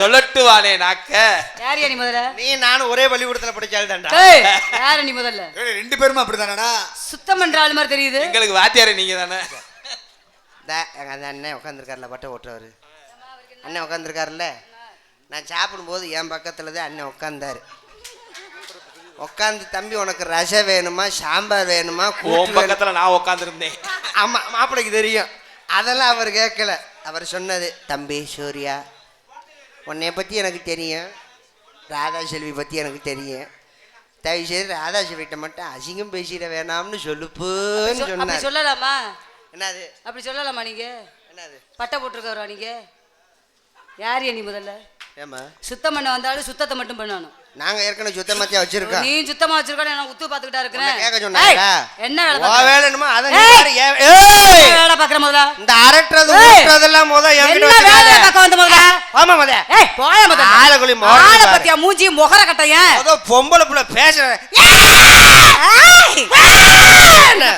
சொல்லட்டு வானே நாக்க. யாரியா நீ முதல்ல? நீ நானும் ஒரே பள்ளிக்கூடத்துல படிச்சால் தான்டா ஏய், யாரு நீ முதல்ல? ரெண்டு பேருமே அப்படிதானடா? சுத்தம் பண்ற ஆள் மாதிரி தெரியுது. எங்களுக்கு வாத்தியாரே நீங்க தானே எங்க அந்த அண்ணன் உட்காந்துருக்காருல பட்டை ஓட்டுறவர். அண்ணன் உட்காந்துருக்காருல்ல நான் சாப்பிடும்போது என் பக்கத்துல தான் அண்ணன் உட்காந்தாரு உட்காந்து தம்பி உனக்கு ரசம் வேணுமா? சாம்பார் வேணுமா? பக்கத்துல நான் உட்காந்துருந்தேன் ஆமா மாப்பிளைக்கு தெரியும். அதெல்லாம் அவர் கேட்கல. அவர் சொன்னது தம்பி சூர்யா உன்னைய பற்றி எனக்கு தெரியும். ராதா செல்வி பற்றி எனக்கு தெரியும். தயவு செய்து ராதா செல்விட்ட மட்டும் அசிங்கம் பேசிட வேணாம்னு சொல்லுப்புன்னு சொன்னார். சொல்லலாமா? என்னது? அப்படி சொல்லலாமா நீங்க? என்னது? பட்டை போட்டிருக்கவரா நீங்க. யாரியா நீ முதல்ல? ஏமா சுத்தம் பண்ண வந்தாலும் சுத்தத்தை மட்டும் பண்ணணும். நாங்கள் ஏற்கனவே சுத்தமத்தியா வச்சிருக்கோம் நீ சுத்தமா வச்சிருக்க நான் உத்து பாத்துக்கிட்டா இருக்கிறேன் கேட்க ஏய், சொன்னாங்களா என்ன வேலை? வேலை என்னமோ அதை ஏய்! வேலை பாக்குற முதல்ல இந்த அரட்டுறது ஏய்! ஊட்டுறதெல்லாம் முத என்கிட்ட என்ன வேலை. பார்க்க வந்த முதல்ல ஆமா முத ஏய் போய முதல்ல ஆளுக்குள்ளி மோரல் ஆளை. பத்தியா மூஞ்சி முகர கட்டையன் அதோ பொம்பளை புள்ள பேசுற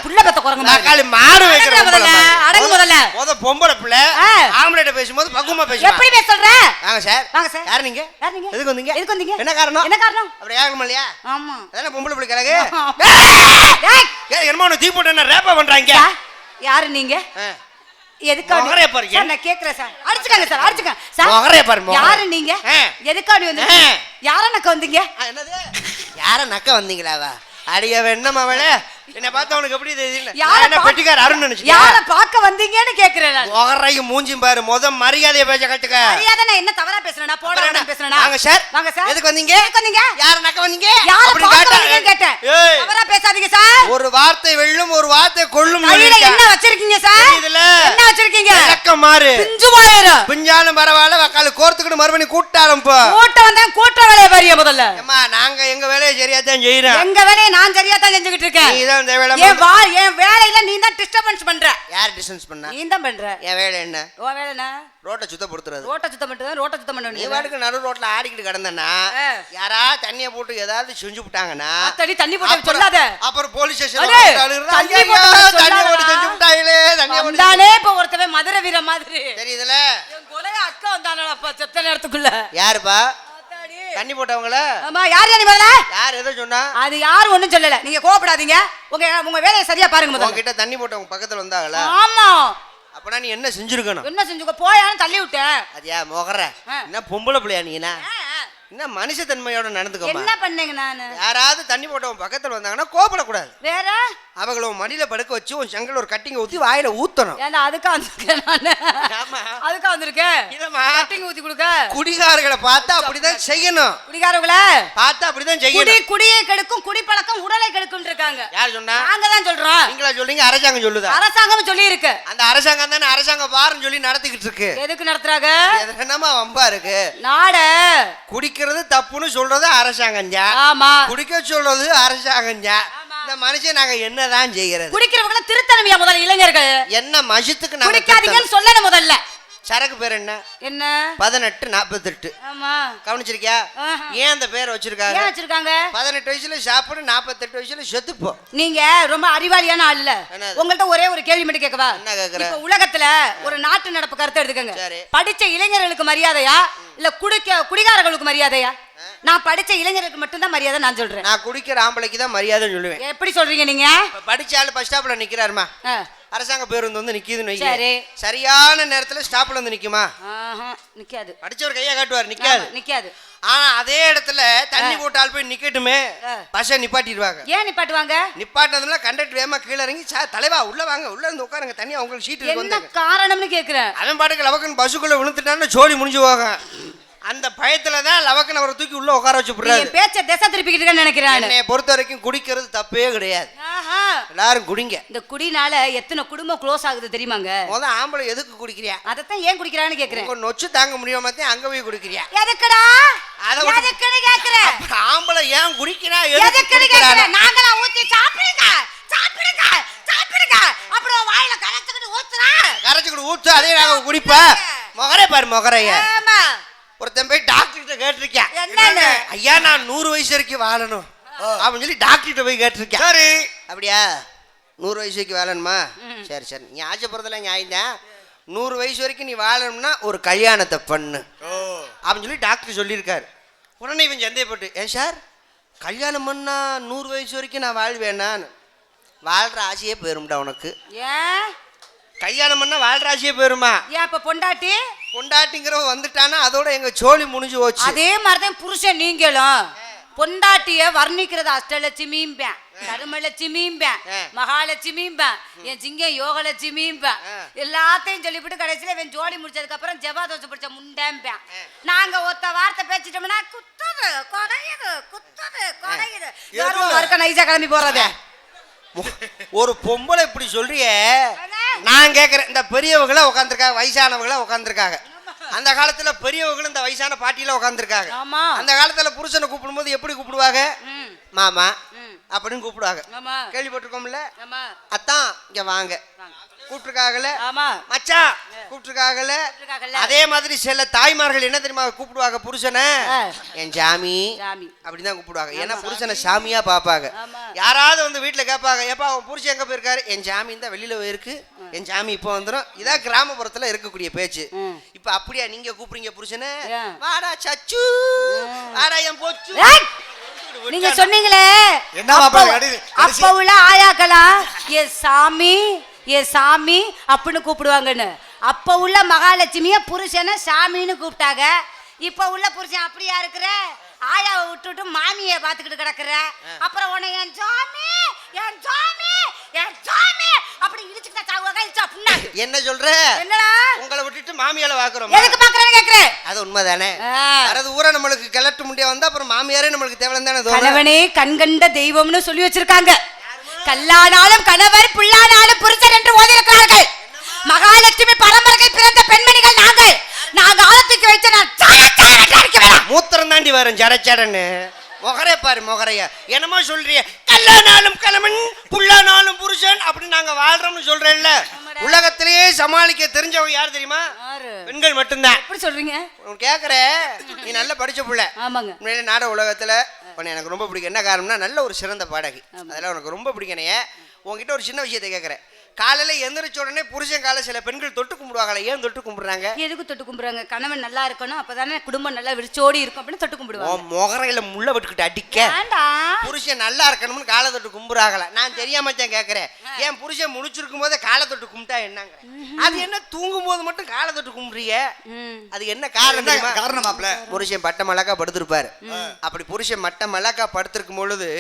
புள்ள பெத்த குரங்கு. தக்காளி மாடு வைக்கிற முதல்ல, அடங்கு முதல்ல. முத பொம்பளை பிள்ளை. ஆம்பளைட்ட பேசும்போது பக்குவமா பேசுமா எப்படி பேச சொல்ற வாங்க சார் வாங்க சார். யார் நீங்க யார் நீங்க? எதுக்கு வந்தீங்க எதுக்கு வந்தீங்க? என்ன காரணம் என்ன காரணம்? அப்படி கேட்கணும் இல்லையா? ஆமா. அதானே பொம்பளை பிள்ளை கிழக்கு என்னமோ தீ போட்டு என்ன ரேப்பா பண்றாங்க? யாரு நீங்க? ஆ. எதுக்காக பாரு, நான் கேக்குறேன் சார். அடிச்சுக்கங்க சார் அடிச்சுக்கங்க. சார் பாரு. யாரு நீங்க? ஆ. எதுக்காடி வந்து. யாரனக்க வந்தீங்க? என்னது? யார நக்க வந்தீங்களாவா அடிய வெண்ணம் அவளே? என்ன பார்த்தா உனக்கு எப்படி தெரியல யார நான் என்ன பெட்டிக்கார அருண் நினைச்சு யார பாக்க வந்தீங்கன்னு கேக்குறேன் நான். முகரையும் மூஞ்சியும் பாரு முத மரியாதையை பேச கட்டுக்க மரியாதை நான் என்ன தவறா பேசுறேனா? போடா என்ன? பேசுறேனா? வாங்க சார். வாங்க சார். எதுக்கு வந்தீங்க? எதுக்கு வந்தீங்க? யார நக்க வந்தீங்க? யார கேட்டா- வந்தீங்கன்னு கேட்டேன். தவறா பேசாதீங்க சார். ஒரு வார்த்தை வெல்லும் ஒரு வார்த்தை கொள்ளும் கையில. என்ன வச்சிருக்கீங்க சார்? இதுல என்ன வச்சிருக்கீங்க? விளக்கம் மாறு. பிஞ்சு போயிரு பிஞ்சாலும் பரவாயில்ல வக்கால கோர்த்துக்கிட்டு மறுபடியும் கூட்டாலும் போ. கூட்டம் வந்தா கூட்ட வேலைய பாரிய முதல்ல. ஏம்மா நாங்க எங்க வேலையை சரியா தான் செய்யறோம். எங்க வேலையை நான் சரியா தான் செஞ்சுக்கிட்டு இருக்கேன். நீ தான் இந்த வேலை என் வா என் வேலையில நீ தான் டிஸ்டர்பன்ஸ் பண்ற. யார் டிஸ்டன்ஸ் பண்ணா? நீ தான் பண்ற. என் வேலை என்ன? உன் வேலை என்ன? ரோட்டை சுத்தப்படுத்துறது ரோட்டை சுத்தம் பண்ணிட்டு ரோட்டை சுத்தம் நீ பண்ணணும் பாட்டுக்கு நடு ரோட்ல ஆடிக்கிட்டு கிடந்தனா. யாரா தண்ணிய போட்டு ஏதாவது செஞ்சு விட்டாங்கன்னா தண்ணி தண்ணி போட்டு சொல்லாத. அப்புறம் போலீஸ் ஸ்டேஷன் தண்ணி போட்டு தண்ணி. போட்டு செஞ்சு விட்டாங்களே தண்ணி போட்டு வந்தானே இப்ப ஒருத்தவன் மதுரை வீர மாதிரி. தெரியுதுல? என் கொலைய அக்கா வந்தானப்பா செத்த நேரத்துக்குள்ள. யாருப்பா. தண்ணி போட்டவங்கள? ஆமா யார் நீ முதல்ல யார் எதோ சொன்னா? அது யாரும் ஒண்ணும் சொல்லல. நீங்க கோவப்படாதீங்க. உங்க உங்க வேலையை சரியா பாருங்க முதல்ல. உன்கிட்ட தண்ணி போட்டவங்க பக்கத்துல வந்தாங்களா? ஆமா. அப்பனா நீ என்ன செஞ்சிருக்கணும்? என்ன செஞ்சுக்க போயான்னு தள்ளி விட்டேன். அதியா முகர. என்ன பொம்பளை பிள்ளையா நீனா. என்ன? மனுஷத்தன்மையோட நடந்துக்கோமா? என்ன பண்ணேங்க நானு? யாராவது தண்ணி போட்டவங்க பக்கத்துல வந்தாங்கன்னா கோபப்படக்கூடாது வேற? அவங்கள மடியில படுக்க வச்சு உன் செங்கல் ஒரு கட்டிங்க ஊத்தி வாயில ஊத்தணும். ஏன்டா அதுக்கா வந்திருக்கேன். அதுக்கா வந்திருக்கேன்? இல்லம்மா. கட்டிங் ஊத்தி கொடுக்க. குடிகாரர்களை பார்த்தா அப்படிதான் செய்யணும். குடிகாரங்கள பார்த்தா அப்படிதான் குடி செய்யணும். குடியை கெடுக்கும் குடிப்பழக்கம் உடலை கெடுக்கும் இருக்காங்க. யார் சொன்னா? நாங்க தான் சொல்றோம். நீங்களா சொல்றீங்க அரசாங்கம் சொல்லுதா? அரசாங்கம் சொல்லி இருக்கு அந்த அரசாங்கம் தானே அரசாங்கம் பாருன்னு சொல்லி நடத்திக்கிட்டு இருக்கு. எதுக்கு நடத்துறாங்க? என்னமா வம்பா இருக்கு? நாட. குடிக்கிறது தப்புன்னு சொல்றது அரசாங்கம் ஆமா. குடிக்க சொல்றது அரசாங்கம் இந்த மனுஷன் நாங்க என்னதான் செய்யறது குடிக்கிறவங்கள திருத்தனமையா முதல்ல இளைஞர்கள்? என்ன மஷத்துக்கு நாங்க? குடிக்காதீங்கன்னு சொல்லணும் முதல்ல. சரக்கு பேர் என்ன? என்ன? பதினெட்டு நாற்பத்தெட்டு. ஆமா. கவனிச்சிருக்கியா. ஏன் அந்த பேர் வச்சிருக்காங்க ஏன் வச்சிருக்காங்க? பதினெட்டு வயசுல சாப்பிடு நாற்பத்தெட்டு வயசுல செத்துப்போம் நீங்க ரொம்ப அறிவாளியான ஆள் இல்ல? உங்கள்ட்ட ஒரே ஒரு கேள்வி மட்டும் கேட்கவா? என்ன உலகத்துல ஒரு நாட்டு நடப்பு கருத்தை எடுத்துக்கங்க. படிச்ச இளைஞர்களுக்கு மரியாதையா? இல்ல குடிக்க குடிகாரர்களுக்கு மரியாதையா? நான் படிச்ச இளைஞர்களுக்கு மட்டும்தான் மரியாதை நான் சொல்றேன். நான் குடிக்கிற ஆம்பளைக்கு தான் மரியாதை சொல்லுவேன். எப்படி சொல்றீங்க நீங்க? படிச்ச ஆளு பஸ் ஸ்டாப்ல நிக்கிறாருமா. அரசாங்க பேருந்து வந்து நிக்குதுன்னு. சரி. சரியான நேரத்துல ஸ்டாப்ல வந்து நிக்குமா? நிக்காது. படிச்சவர் கையை காட்டுவார் நிக்காது. நிக்காது. ஆனா அதே இடத்துல தண்ணி போட்டால் போய் நிக்கட்டுமே. பஸ்ஸை நிப்பாட்டிடுவாங்க. ஏன் நிப்பாட்டுவாங்க? நிப்பாட்டினதுல கண்டக்டர் வேகமா கீழே இறங்கி சார் தலைவா உள்ள வாங்க உள்ள இருந்து உட்காருங்க தண்ணி உங்களுக்கு சீட்டு என்ன காரணம்னு கேக்குறேன். அவன் பாட்டுக்கு லவக்கன் பஸ்ஸுக்குள்ள விழுந்துட்டான்னு ஜோடி முடிஞ்சு போக அந்த பயத்துல தான் லவக்கன் அவரை தூக்கி உள்ள உட்கார வச்சு விடுறாரு. பேச்ச திசை திருப்பிக்கிட்டு நினைக்கிறேன் என்னைய பொறுத்த வரைக்கும் குடிக்கிறது தப்பே கிடையாது. ஆஹா. எல்லாரும் குடிங்க. இந்த குடினால எத்தனை குடும்பம் க்ளோஸ் ஆகுது தெரியுமாங்க? முத ஆம்பளை எதுக்கு குடிக்கிறியா? அதைத்தான் ஏன் குடிக்கிறான்னு கேக்குறேன். நொச்சு தாங்க முடியாம தான் அங்க போய் குடிக்கிறியா? எதுக்குடா? எதுக்குன்னு கேக்குறேன். ஆம்பளை ஏன் குடிக்கிறா? எதுக்கு எதுக்குன்னு? கேக்குறேன். நாங்களா ஊத்தி சாப்பிடுங்க. சாப்பிடுங்க. சாப்பிடுங்க. அப்புறம் வாயில கரைச்சுக்கிட்டு ஊத்துறா. கரைச்சுக்கிட்டு ஊத்து அதே நாங்க குடிப்பா முகரே பாரு முகரைய. ஆமா. ஒருத்தன் போய் டாக்டர் கிட்ட கேட்டிருக்கேன். என்னன்னு? ஐயா நான் நூறு வயசு வரைக்கும் வாழணும். அவன் சொல்லி டாக்டர் கிட்ட போய் கேட்டிருக்கேன். சரி. அப்படியா? நூறு வயசு வரைக்கும் வாழணுமா? சரி சரி. நீ ஆசைப்படுறதுல நியாயம் நூறு வயசு வரைக்கும் நீ வாழணும்னா ஒரு கல்யாணத்தை பண்ணு. ஓ. அப்படின்னு சொல்லி டாக்டர் சொல்லியிருக்காரு. உடனே இவன் சந்தேகப்பட்டு ஏன் சார்? கல்யாணம் பண்ணா நூறு வயசு வரைக்கும் நான் வாழ்வேனான்னு. வாழ்கிற ஆசையே போயிரும்டா உனக்கு. ஏன்? கல்யாணம் பண்ணா வாழ்கிற ஆசையே போயிருமா? ஏன் இப்ப பொண்டாட்டி? பொண்டாட்டிங்கிறவன் வந்துட்டானா அதோட எங்க சோழி முடிஞ்சு போச்சு. அதே மாதிரிதான் புருஷன் நீங்களும். பொண்டாட்டிய வர்ணிக்கிறது அஷ்டலட்சுமிம்பேன் கருமலட்சுமிம்பேன். மகாலட்சுமிம்பேன் என் சிங்கம் யோகலட்சுமிம்பேன். எல்லாத்தையும் சொல்லிவிட்டு கடைசியில இவன் ஜோடி முடிச்சதுக்கு அப்புறம் ஜபா தோசை பிடிச்ச முண்டேம்பேன். நாங்க ஒத்த வார்த்தை பேசிட்டோம்னா குத்துது கொடையுது குத்துது கொடையுது. யாரும் மறுக்க நைஸா கிளம்பி போறது. ஒரு பொம்பளை இப்படி சொல்றியே? நான் கேட்குறேன் இந்த பெரியவங்கள உட்காந்துருக்காங்க வயசானவங்கள உட்காந்துருக்காங்க அந்த காலத்துல பெரியவங்களும் இந்த வயசான பாட்டியில உட்காந்துருக்காங்க அந்த காலத்துல புருஷனை கூப்பிடும்போது எப்படி கூப்பிடுவாங்க? மாமா அப்படின்னு கூப்பிடுவாங்க. கேள்விப்பட்டிருக்கோம்ல? அத்தான் இங்க வாங்க. கூப்பிட்டுருக்காங்கல்ல? ஆமா. மச்சான் கூப்பிட்டுருக்காங்கல்ல. அதே மாதிரி சில தாய்மார்கள் என்ன தெரியுமா கூப்பிடுவாங்க? புருஷனை. என் ஜாமி. சாமி அப்படின்னு தான் கூப்பிடுவாங்க. ஏன்னா புருஷனை சாமியா பார்ப்பாங்க. ஆமா. யாராவது வந்து வீட்டில் கேட்பாங்க ஏப்பா உன் புருஷன் எங்க போயிருக்காரு? என் ஜாமி தான் வெளியில போயிருக்கு. என் ஜாமி இப்போ வந்துடும் இதான் கிராமப்புறத்துல இருக்கக்கூடிய பேச்சு. இப்போ அப்படியா நீங்க கூப்பிடுறீங்க புருஷனை? வாடா சச்சு. வாடா என் போச்சு! நீங்க சொன்னீங்களே. அப்ப- உள்ள ஆயாக்கலாம் ஏ சாமி ஏ சாமி அப்படின்னு கூப்பிடுவாங்கன்னு. அப்ப உள்ள மகாலட்சுமிய புருஷனை சாமின்னு கூப்பிட்டாங்க. இப்ப உள்ள புருஷன் அப்படியா இருக்கிற? ஆயாவை விட்டுட்டு மாமியை பார்த்துக்கிட்டு கிடக்குற. அப்புறம் என் சாமி என் சாமி என் சாமி! அப்படி இழுச்சுக்கிட்ட சாவுவாங்க இழுச்சா புண்ணாக்கு என்ன சொல்ற? என்னடா? உங்களை விட்டுட்டு மாமியால பாக்குறோம் எதுக்கு பாக்குறேன்னு கேக்குறேன். அது உண்மைதானே. வரது ஊரா நம்மளுக்கு கிளட்டு முடிய வந்தா அப்புறம் மாமியாரே நம்மளுக்கு தேவையான தானே கணவனே கண்கண்ட தெய்வம்னு சொல்லி வச்சிருக்காங்க. கல்லானாலும் கணவர் புல்லானாலும் புருஷன் என்று ஓதியிருக்கிறார்கள் மகாலட்சுமி பரம்பரையில் பிறந்த பெண்மணிகள் நாங்கள். நாங்க ஆலத்துக்கு வைத்த நான். மூத்திரம் தாண்டி வரும் ஜடச்சடன்னு முகரே பாரு முகரைய. என்னமோ சொல்றிய? கல்லானாலும் கணவன் புல்லானாலும் புருஷன் அப்படி நாங்க வாழ்றோம்னு சொல்றேன்ல. உலகத்திலேயே சமாளிக்க தெரிஞ்சவங்க யார் தெரியுமா? பெண்கள் மட்டும்தான். எப்படி சொல்றீங்க? கேக்குற? நீ நல்ல படிச்ச புள்ள. ஆமாங்க. உண்மையிலே நாடக உலகத்துல எனக்கு ரொம்ப பிடிக்கும். என்ன காரணம்னா நல்ல ஒரு சிறந்த பாடகி. அதெல்லாம் உனக்கு ரொம்ப பிடிக்கணையே உன்கிட்ட ஒரு சின்ன விஷயத்தை கேட்குறேன் காலையில எந்திரிச்ச உடனே புருஷன் காலை சில பெண்கள் தொட்டு கும்பிடுவாங்களே ஏன் தொட்டு கும்பிடுறாங்க? எதுக்கு தொட்டு கும்பிடுறாங்க? கணவன் நல்லா இருக்கணும் அப்பதானே குடும்பம் நல்லா விரிச்சோடி இருக்கும் அப்படின்னு தொட்டு கும்பிடுவாங்க. முகரையில முள்ள விட்டுக்கிட்டு அடிக்க. வேண்டாம் புருஷன் நல்லா இருக்கணும்னு காலை தொட்டு கும்பிடுறாங்களா. நான் தெரியாம தான் கேட்கறேன் ஏன் புருஷன் முழிச்சிருக்கும் போதே காலை தொட்டு கும்பிட்டா என்னங்க? அது என்ன தூங்கும் போது மட்டும் காலை தொட்டு கும்பிடுறீங்க ம். அது என்ன காரணம் என்ன தெரியுமா? காரணம் மாப்ள? புருஷன் பட்ட மலக்கா படுத்திருப்பாரு. அப்படி புருஷன் மட்ட மலக்கா படுத்திருக்கும் பொழுது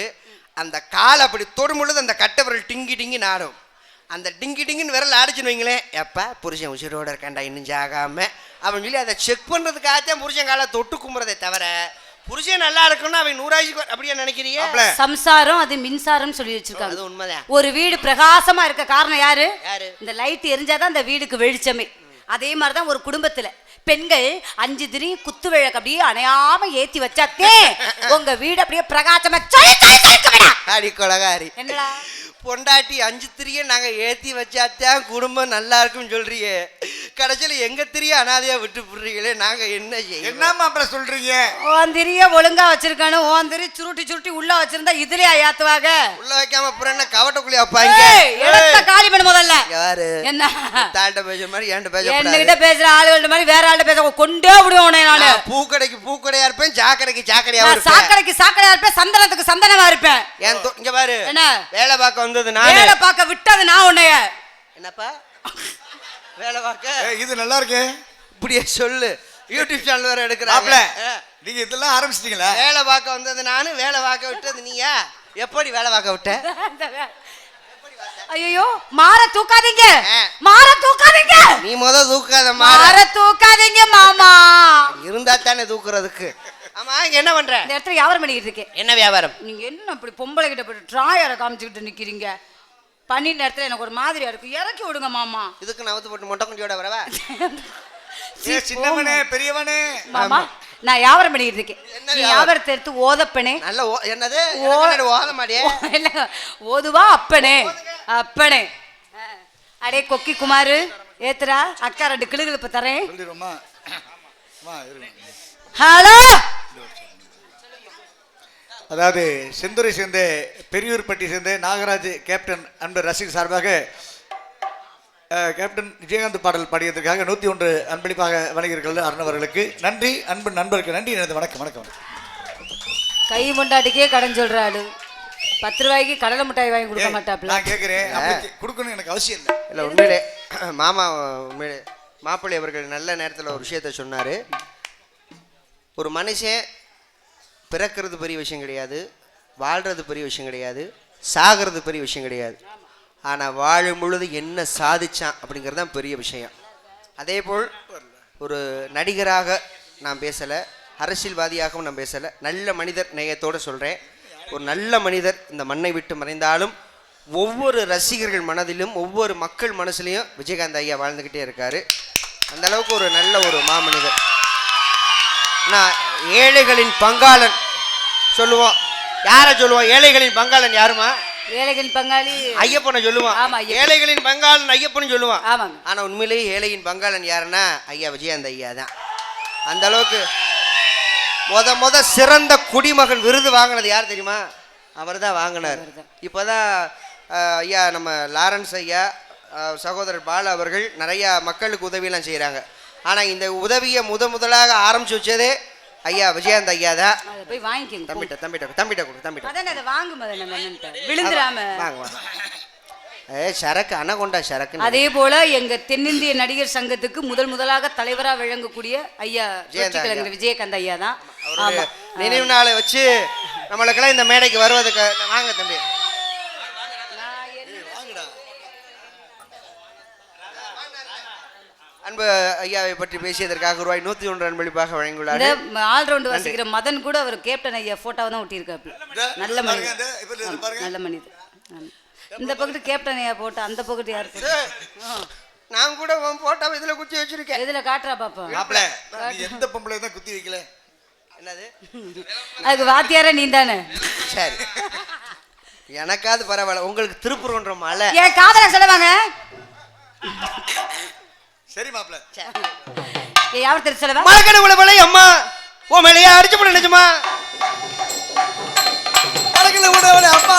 அந்த கால் அப்படி தொடும் பொழுது அந்த கட்டை விரல் டிங்கி டிங்கி நாடும். அந்த டிங்கி டிங்கின்னு விரல் ஆடிச்சுன்னு வைங்களேன். எப்பா புருஷன் உசிரோட இருக்காண்டா இன்னும் ஜாகாம. அப்படின்னு சொல்லி அதை செக் பண்ணுறதுக்காகத்தான் புருஷன் காலை தொட்டு கும்புறதே தவிர புருஷன் நல்லா இருக்கணும்னு அவன் நூறாயிரம் அப்படியே நினைக்கிறீங்க மாப்ள. சம்சாரம் அது மின்சாரம் சொல்லி வச்சிருக்காங்க. அது உண்மைதான். ஒரு வீடு பிரகாசமா இருக்க காரணம் யாரு? யாரு? இந்த லைட் எரிஞ்சாதான் அந்த வீடுக்கு வெளிச்சமே. அதே மாதிரிதான் ஒரு குடும்பத்துல. பெண்கள் அஞ்சு திரி குத்து விளக்கு அப்படியே அணையாம ஏத்தி வச்சாத்தே உங்க வீடு அப்படியே பிரகாசமா. அடி கொலகாரி. என்னடா? பொண்டாட்டி அஞ்சு திரிய நாங்க ஏத்தி வச்சாத்தான் குடும்பம் நல்லா இருக்கும்னு சொல்றியே கடைசியில எங்க திரிய அனாதையா விட்டு போடுறீங்களே நாங்க என்ன செய்ய என்ன மாப்பிள சொல்றீங்க? உன் திரிய ஒழுங்கா வச்சிருக்கானு உன் திரி சுருட்டி சுருட்டி உள்ள வச்சிருந்தா இதுலயா ஏத்துவாங்க உள்ள வைக்காம அப்புறம் என்ன கவட்டக்குள்ளி வைப்பாங்க இடத்த காலி பண்ணு முதல்ல. யாரு? என்ன? தாண்ட பேசுற மாதிரி என்கிட்ட பேச பேசுற ஆளுகள்ட்ட மாதிரி வேற ஆள்கிட்ட பேச கொண்டே விடுவேன் உன்னை நானு. பூக்கடைக்கு பூக்கடையா இருப்பேன் சாக்கடைக்கு சாக்கடையா நான் இருப்பேன். சாக்கடைக்கு சாக்கடையா இருப்பேன் சந்தனத்துக்கு சந்தனமா இருப்பேன். ஏன் தொ- இங்க பாரு. என்ன? வேலை பார்க்க வந்தது நானு. வேலை பார்க்க விட்டது நான் உன்னைய. என்னப்பா? வேலை பார்க்க? ஏய், இது நல்லா இருக்கே. இப்படியே சொல்லு. யூடியூப் சேனல் வேற எடுக்கிறாப்ல நீங்க இதெல்லாம் ஆரம்பிச்சிட்டீங்களா? வேலை பார்க்க வந்தது நானு வேலை பார்க்க விட்டது நீயா? எப்படி வேலை பார்க்க விட்ட? ஐயோ மாற தூக்காதீங்க. மாற தூக்காதீங்க. நீ முத தூக்காத மாற. தூக்காதீங்க மாமா. இருந்தா தானே தூக்குறதுக்கு. ஆமா இங்க என்ன பண்ற? இந்த இடத்துல வியாபாரம் பண்ணிக்கிட்டு இருக்கேன். என்ன வியாபாரம்? நீங்க என்ன இப்படி பொம்பளை கிட்ட போய் ட்ராயரை காமிச்சுக்கிட்டு நிக்கிறீங்க? பண்ணி நேரத்துல எனக்கு ஒரு மாதிரியா இருக்கு இறக்கி விடுங்க மாமா. இதுக்கு நவத்து போட்டு மொட்டை குண்டியோட வரவா? ஏ சின்னவனே பெரியவனே. மாமா நான் வியாபாரம் பண்ணிக்கிட்டு இருக்கேன். நீ? வியாபாரத்தை எடுத்து ஓதப்பனே நல்ல என்னது? ஓத மாட்டியே? இல்ல, ஓதுவா அப்பனே. அப்பனே. அடே கொக்கி குமாரு ஏத்துறா? அக்கா ரெண்டு கிளுகள் இப்ப தரேன் ஹலோ? அதாவது செந்துரை சேர்ந்த பெரியூர்பட்டி சேர்ந்த நாகராஜ் கேப்டன் அன்பர் ரசிகர் சார்பாக கேப்டன் விஜயகாந்த் பாடல் பாடியதற்காக நூற்றி ஒன்று அன்பளிப்பாக வழங்கியிருக்கிறது அருணவர்களுக்கு நன்றி அன்பு நண்பருக்கு நன்றி எனது வணக்கம் வணக்கம். கை முண்டாட்டிக்கே கடன் சொல்றாளு. பத்து ரூபாய்க்கு கடலை மிட்டாய் வாங்கி கொடுக்க மாட்டாப்ல. நான் கேட்குறேன் கொடுக்கணும் எனக்கு அவசியம் இல்லை. இல்லை உண்மையிலே மாமா உண்மையிலே மாப்பிள்ளை அவர்கள் நல்ல நேரத்தில் ஒரு விஷயத்த சொன்னார். ஒரு மனுஷன் பிறக்கிறது பெரிய விஷயம் கிடையாது வாழ்கிறது பெரிய விஷயம் கிடையாது சாகிறது பெரிய விஷயம் கிடையாது. ஆனால் வாழும் பொழுது என்ன சாதிச்சான் அப்படிங்கிறது தான் பெரிய விஷயம். அதே போல் ஒரு நடிகராக நான் பேசலை அரசியல்வாதியாகவும் நான் பேசலை நல்ல மனிதர் நேயத்தோடு சொல்கிறேன் ஒரு நல்ல மனிதர் இந்த மண்ணை விட்டு மறைந்தாலும் ஒவ்வொரு ரசிகர்கள் மனதிலும் ஒவ்வொரு மக்கள் மனசுலையும் விஜயகாந்த் ஐயா வாழ்ந்துக்கிட்டே இருக்கார். அந்த அளவுக்கு ஒரு நல்ல ஒரு மாமனிதர். நான் ஏழைகளின் பங்காளன் சொல்லுவோம். யாரை சொல்லுவோம்? ஏழைகளின் பங்காளன் யாருமா? ஏழைகள் பங்காளி. ஐயப்பனை சொல்லுவான். ஆமா. ஏழைகளின் பங்காளன் ஐயப்பன் சொல்லுவான். ஆமாங்க ஆனா உண்மையிலேயே ஏழையின் பங்காளன் யாருன்னா ஐயா விஜயகாந்த் ஐயா தான். அந்த அளவுக்கு முத முத சிறந்த குடிமகன் விருது வாங்கினது யார் தெரியுமா? அவர் தான் வாங்கினார். இப்போதான் ஐயா நம்ம லாரன்ஸ் ஐயா சகோதரர் பாலு அவர்கள் நிறையா மக்களுக்கு உதவியெல்லாம் செய்கிறாங்க ஆனால் இந்த உதவியை முத முதலாக ஆரம்பிச்சு வச்சதே ஐயா விஜயகாந்த் ஐயா தான். அதை போய் வாங்கிக்கோங்க தம்பிட்ட தம்பிட்ட தம்பிட்ட கொடு தம்பிட்ட அதான் அதை வாங்கு முதல்ல மன்னன்ட்ட விழுந்துராம வாங்க வாங்க ஏ சரக்கு அனகொண்டா சரக்கு அதே போல எங்க தென்னிந்திய நடிகர் சங்கத்துக்கு முதல் முதலாக தலைவரா விளங்கக்கூடிய ஐயா விஜயகாந்த் ஐயா தான். நினைவு நாளை வச்சு நம்மளுக்கெல்லாம் இந்த மேடைக்கு வருவதுக்கு வாங்க தம்பி. அன்பு ஐயாவை பற்றி பேசியதற்காக ரூபாய் நூத்தி ஒன்று அன்பளிப்பாக வழங்கியுள்ளார் ஆல் ரவுண்ட் வாசிக்கிற மதன் கூட அவர் கேப்டன் ஐயா போட்டோவை தான் ஒட்டியிருக்காப்புல நல்ல பாருங்க. நல்ல மனிதர். ஆமா. இந்த பக்கத்து கேப்டன் ஐயா போட்டு அந்த பக்கத்து யார் நான் கூட உன் போட்டோ இதுல குத்தி வச்சிருக்கேன். எதுல காட்டுறா பாப்பா. மாப்பிள நீ எந்த பொம்பளை தான் குத்தி வைக்கல? என்னது? அதுக்கு வாத்தியார நீ தானே சரி. எனக்காவது பரவாயில்ல. உங்களுக்கு திருப்பூர்ன்ற மலை. என் காதல சொல்லுவாங்க? சரி மாப்பிள ஏன் யாவர் தெரிஞ்சு சொல்லுவா? மலைக்கடை உழவலை அம்மா. ஓ மேலையா அடிச்சு போட அவளை அம்மா.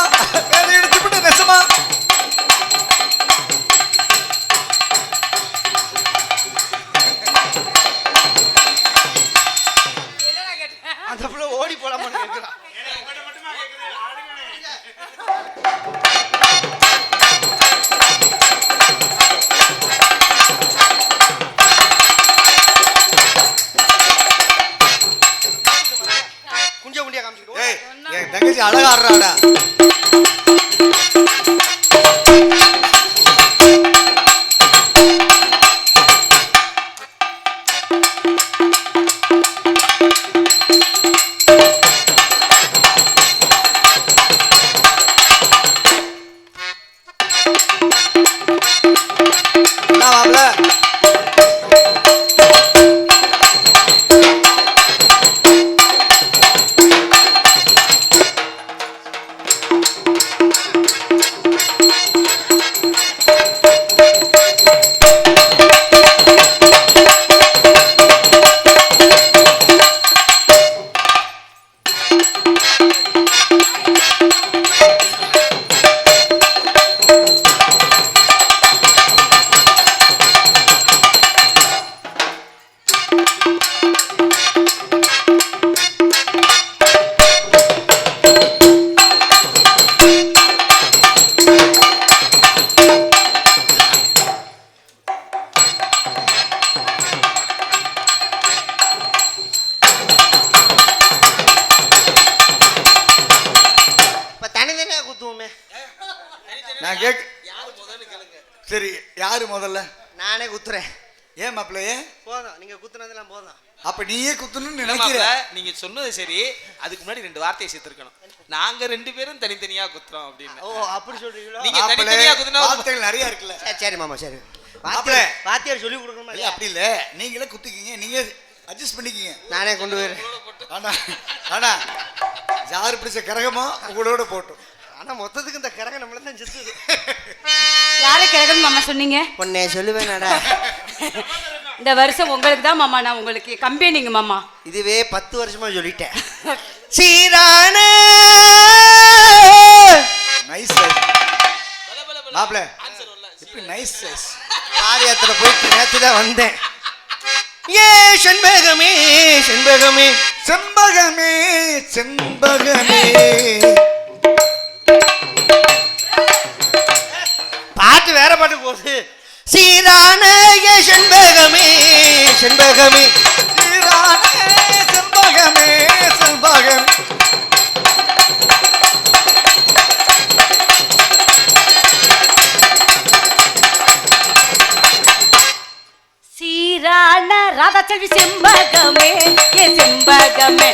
தங்கச்சி நினைக்கிற நீங்க சொன்னது சரி அதுக்கு முன்னாடி ரெண்டு வார்த்தையை சேர்த்திருக்கணும். நாங்க ரெண்டு பேரும் தனித்தனியா குத்துறோம் அப்படின்னு. ஓ அப்படி சொல்றீங்களா? நீங்க தனித்தனியா குத்துனா வார்த்தைகள் நிறைய இருக்குல்ல. சரி, சரி மாமா சரி. மாப்பிள்ளை. வாத்தியார் சொல்லி கொடுக்கணுமா இல்ல? அப்படி இல்ல. நீங்களே குத்திக்கிங்க நீங்க அட்ஜஸ்ட் பண்ணிக்கிங்க. நானே கொண்டு போயிரு ஆனா ஆனா யாரு பிடிச்ச கரகமோ உங்களோட போட்டும். ஆனா மொத்தத்துக்கு இந்த கரகம் நம்மள தான் செத்துது. யாரை கிழக்கணும் மாமா சொன்னீங்க? உன்னை சொல்லுவேனடா. இந்த வருஷம் உங்களுக்கு தான் மாமா நான் உங்களுக்கு கம்பெனிங்க மாமா. இதுவே பத்து வருஷமா சொல்லிட்டேன். சீரான நைஸ் சைஸ் மாப்பிள இப்படி நைஸ் சைஸ் பாத யாத்திரை போயிட்டு நேற்று தான் வந்தேன். ஏ செண்பகமே செண்பகமே செண்பகமே செண்பகமே. செண்பகமே செண்பகமே. செண்பகமே செண்பகமே சீரான ராதாச்செல்வி செம்பகமே ஏ செம்பகமே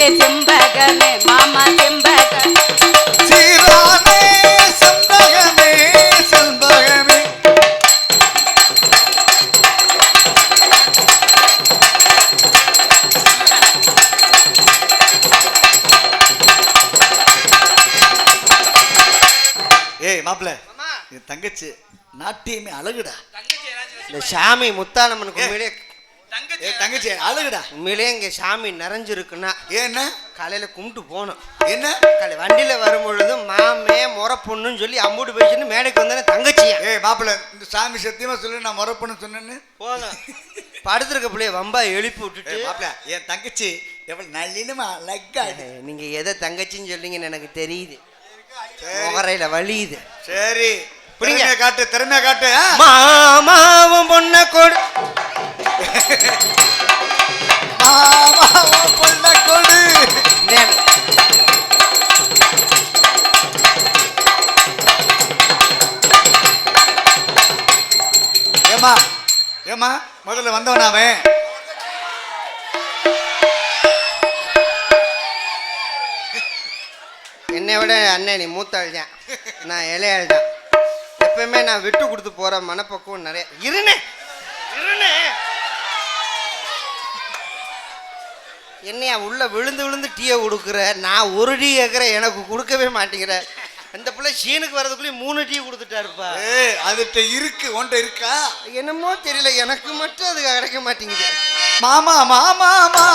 ஏ செம்பகமே மாமா செம்பகம் ஏய் மாப்பிள்ள என் தங்கச்சி நாட்டியமே அழகுடா. இந்த சாமி முத்தானம்மனுக்கு உண்மையிலே ஏ தங்கச்சி அழகுடா. உண்மையிலே இங்கே சாமி நிறைஞ்சிருக்குன்னா ஏன்னா? காலையில் கும்பிட்டு போகணும். என்ன? காலை வண்டியில் வரும்பொழுது மாமே முறை பொண்ணுன்னு சொல்லி அம்பூட்டு பேசிட்டு மேடைக்கு வந்தானே தங்கச்சியா? ஏய் மாப்பிள்ள இந்த சாமி சத்தியமா சொல்லு நான் முறப்புன்னு சொன்னேன்னு. போதும் படுத்திருக்க பிள்ளைய வம்பா எழுப்பி விட்டுட்டு. ஏய் மாப்பிள்ள என் தங்கச்சி எவ்வளவு நல்லினுமா லக்கா நீங்க எதை தங்கச்சின்னு சொல்றீங்கன்னு எனக்கு தெரியுது. முகரையில வலியுது சரி. திறமையா காட்டு திறமையா காட்டு? மாமாவும் பொண்ண கொடு. மாமா, உன் பொண்ணை கொடு. ஏமா ஏமா முதல்ல வந்தவன் அவன். விட அண்ணன் நீ மூத்தாள் தான் நான் இளையாள் தான் எப்பயுமே நான் விட்டு கொடுத்து போற மனப்பக்குவம் நிறைய இருனே இருனே என்னையா உள்ள விழுந்து விழுந்து டீயை கொடுக்குற? நான் ஒரு டீ கேட்குறேன் எனக்கு கொடுக்கவே மாட்டேங்கிற. இந்த பிள்ளை சீனுக்கு வர்றதுக்குள்ளேயும் மூணு டீ கொடுத்துட்டாருப்பா. அதுகிட்ட இருக்கு உன்கிட்ட இருக்கா? என்னமோ தெரியல எனக்கு மட்டும் அது கிடைக்க மாட்டேங்குது. மாமா மாமா மாமா.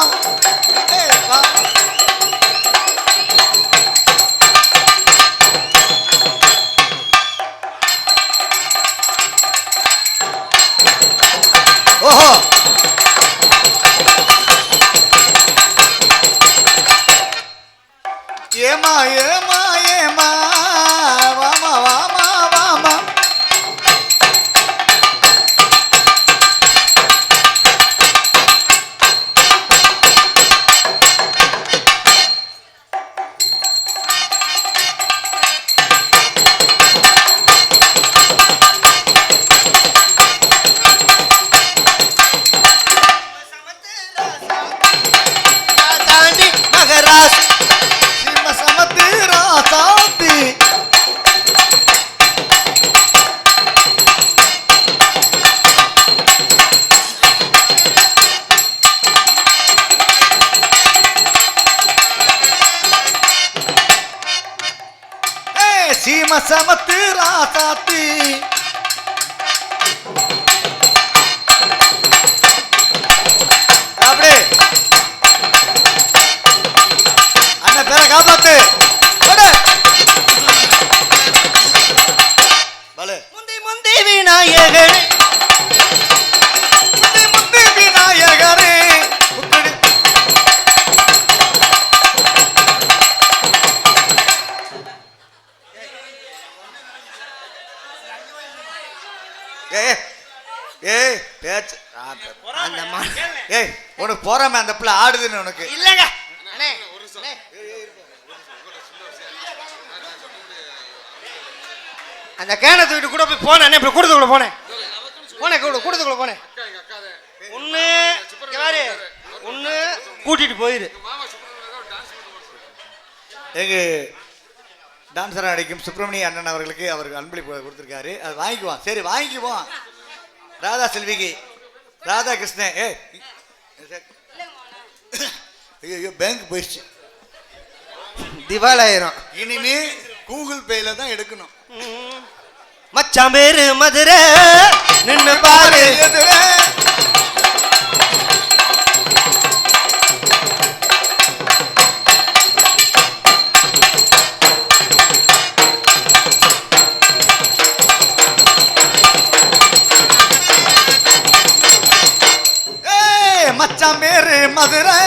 முந்தி முந்தி விநாயகனே முந்தி முந்தி விநாயகரே. முத்துடி. ஏய் ஏய் பேச்சு. அந்த ஏய் உனக்கு போறாம அந்த பிள்ளை ஆடுதுன்னு உனக்கு. இல்லைங்க அந்த கேனை தூக்கிட்டு கூட போய் போனேன். இப்படி கூடத்துக்குள்ள போனேன்? போனேன் கூட கூடத்துக்குள்ள போனேன். ஒன்று யாரு ஒன்று கூட்டிட்டு போயிரு. எங்க டான்ஸராக நடிக்கும் சுப்பிரமணிய அண்ணன் அவர்களுக்கு அவருக்கு அன்பளிப்பு கொடுத்துருக்காரு. அது வாங்கிக்குவோம். சரி வாங்கிக்குவோம். ராதா செல்விக்கு. ராதா கிருஷ்ணன். ஏ ஐயோ பேங்க் போயிடுச்சு. திவாலாயிரம். இனிமே கூகுள் பேல தான் எடுக்கணும். மச்சான் பேரு மதுரை. நின்னு பாரு. மச்சான் பேரு மதுரை.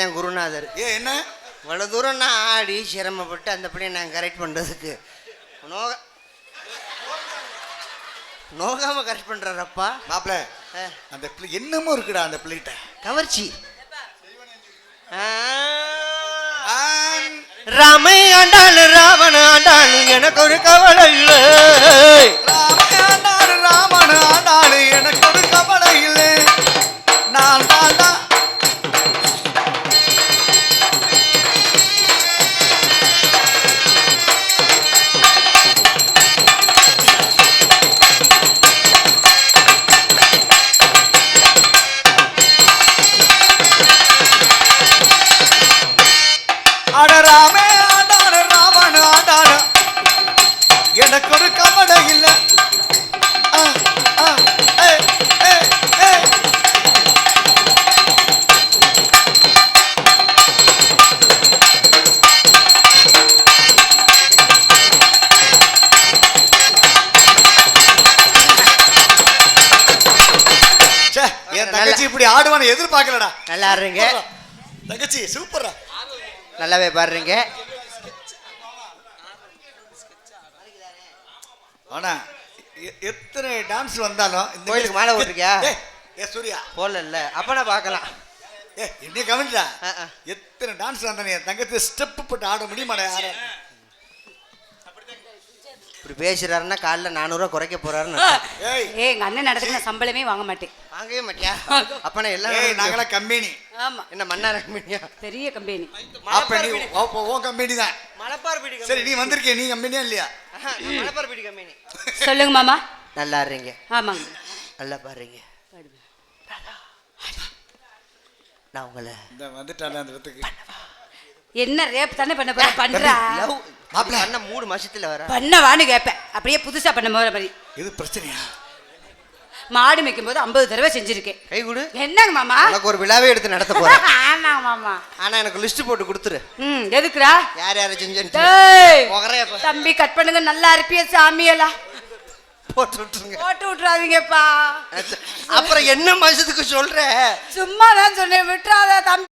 தான் குருநாதர். ஏ என்ன? இவ்வளோ தூரம் நான் ஆடி சிரமப்பட்டு அந்த பிள்ளைய நான் கரெக்ட் பண்ணுறதுக்கு நோக நோகாமல் கரெக்ட் பண்ணுறாரப்பா மாப்பிள அந்த பிள்ளை என்னமோ இருக்குடா அந்த பிள்ளைகிட்ட. கவர்ச்சி. ராமை ஆண்டாளு ராவண ஆண்டாளு எனக்கு ஒரு கவலை இல்லை. இப்படி ஆடுவான்னு எதிர்பார்க்கலடா. நல்லா ஆடுறீங்க. தங்கச்சி சூப்பரா நல்லாவே பாடுறீங்க. ஆனா எத்தனை டான்ஸ் வந்தாலும் இந்த கோயிலுக்கு மாலை போட்டிருக்கியா? ஏ சூர்யா. போடல அப்பனா பார்க்கலாம். ஏ என்ன கவனிடா. எத்தனை டான்ஸ் வந்தாலும் என் தங்கச்சி ஸ்டெப் போட்டு ஆட முடியுமாடா ஆட இப்படி பேசுறாருன்னா காலைல நானூறுரூவா குறைக்க போறாருன்னு ஏய். ஏ எங்க அண்ணன் நடத்துக்கு நான் சம்பளமே வாங்க மாட்டேன். வாங்கவே மாட்டியா? அப்பனா எல்லாம் ஏய் நாங்களாம் கம்பெனி. ஆமா. என்ன மன்னார கம்பெனியா பெரிய கம்பெனி. அப்ப நீ ஓ- ஓ கம்பெனி தான். மலப்பார் பீடி சரி நீ வந்திருக்கே நீ கம்பெனியா இல்லையா? மலப்பார் பீடி கம்பெனி. சொல்லுங்க மாமா. நல்லா ஆடுறீங்க ஆமாங்க. நல்லா பாடுறீங்க நான் உங்களை இந்த வந்துட்டால அந்த இடத்துக்கு. என்ன ரேப் தானே பண்ண போற? பண்றா? லவ் மாப்பிள. பண்ண மூணு மாசத்துல வர. பண்ணவான்னு கேட்பேன் அப்படியே புதுசா பண்ண போற மாதிரி. இது பிரச்சனையா? மாடு மேய்க்கும் போது ஐம்பது தடவை செஞ்சிருக்கேன். கை கொடு. என்னங்க மாமா? உனக்கு ஒரு விழாவே எடுத்து நடத்த போறேன். ஆமாங்க மாமா. ஆனா எனக்கு லிஸ்ட் போட்டு கொடுத்துரு. ம் எதுக்குடா? யார் யாரை செஞ்சேன்னு தம்பி கட் பண்ணுங்க. நல்லா இருப்பிய சாமியெல்லாம் போட்டு விட்டுருங்க. போட்டு விட்டுறாதீங்கப்பா. அப்புறம் என்ன மாசத்துக்கு சொல்ற? சும்மா தான் சொன்னேன். விட்டுறாத தம்பி.